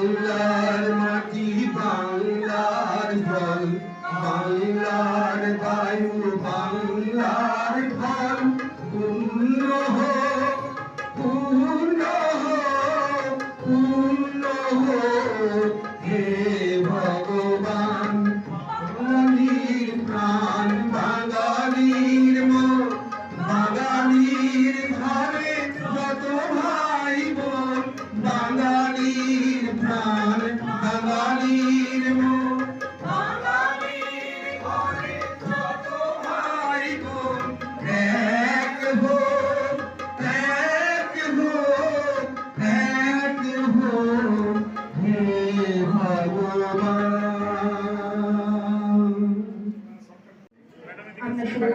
বাংলার মাটি, বাংলার জল বাংলার বায়ু, বাংলার ফল পূর্ণ হো পূর্ণ হো পূর্ণ হো হে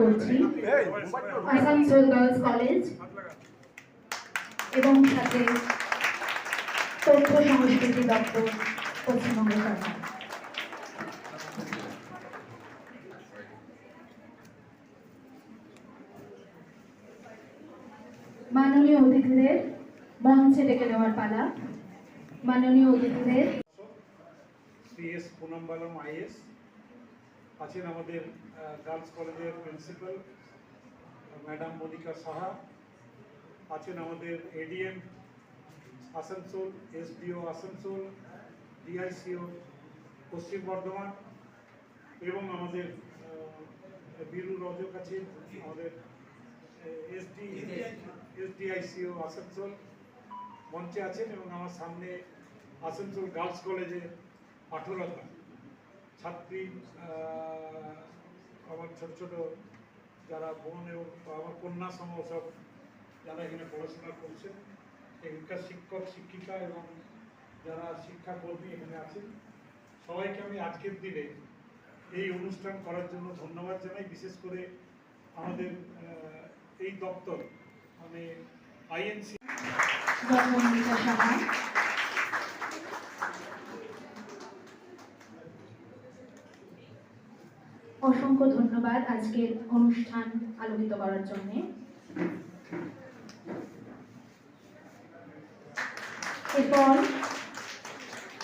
করছি। আসানসোল গার্লস কলেজ এবং সাথে তথ্য সংস্কৃতি দপ্তর পশ্চিমবঙ্গ সরকার। মাননীয় অতিথিদের মঞ্চে ডেকে নেওয়ার পালা। মাননীয় অতিথিদের শ্রী এস পুনম্বালম আইএস আছেন আমাদের গার্লস কলেজের প্রিন্সিপাল ম্যাডাম মনিকা সাহা। আছেন আমাদের ADM Asansol SDO Asansol DICO Paschim Bardhaman এবং আমাদের বীরু রজক আছেন আমাদের এসডি এসডিআইসিও আসানসোল মঞ্চে আছেন এবং আমার সামনে আসানসোল গার্লস কলেজে আঠেরোটা ছাত্রী আমার ছোট ছোট যারা বোন এবং আমার কন্যা সম সব যারা এখানে পড়াশোনা করছেন এখানকার শিক্ষক, শিক্ষিকা এবং যারা শিক্ষাকর্মী এখানে আছেন, সবাইকে আমি আজকের দিনে এই অনুষ্ঠান করার জন্য ধন্যবাদ জানাই। বিশেষ করে আমাদের এই দপ্তর মানে আইএনসি জন্মমিতা সাহা অসংখ্য ধন্যবাদ আজকের অনুষ্ঠান আলোকিত করার জন্য। এরপর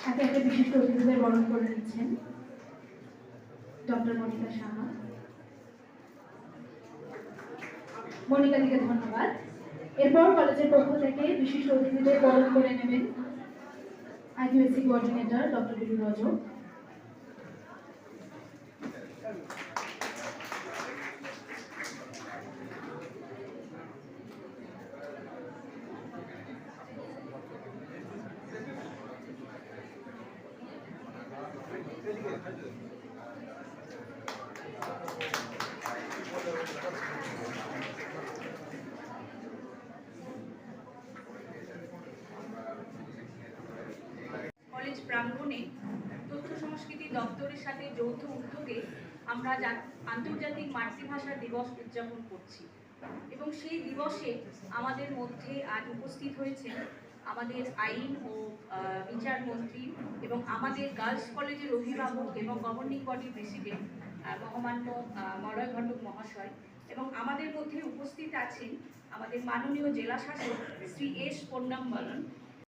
একে একে বিশিষ্ট অতিথিদের বরণ করে নিচ্ছেন ডক্টর মনিকা সাহা। মনিকা থেকে ধন্যবাদ। এরপর কলেজের পক্ষ থেকে বিশিষ্ট অতিথিদের বরণ করে নেবেন IQAC coordinator doctor Biru Rajak. College প্রাঙ্গণে তথ্য সংস্কৃতি দপ্তরের সাথে যৌথ উদ্যোগে আমরা আন্তর্জাতিক মাতৃভাষা দিবস উদযাপন করছি। এবং সেই দিবসে আমাদের মধ্যে আজ উপস্থিত হয়েছেন আমাদের আইন ও আহ, বিচার মন্ত্রী এবং আমাদের গার্লস কলেজের অভিভাবক এবং গভর্নিং বডির প্রেসিডেন্ট মহামান্য মলয় ঘটক মহাশয় এবং আমাদের মধ্যে উপস্থিত আছেন আমাদের মাননীয় জেলাশাসক শ্রী এস পন্নাম্বলন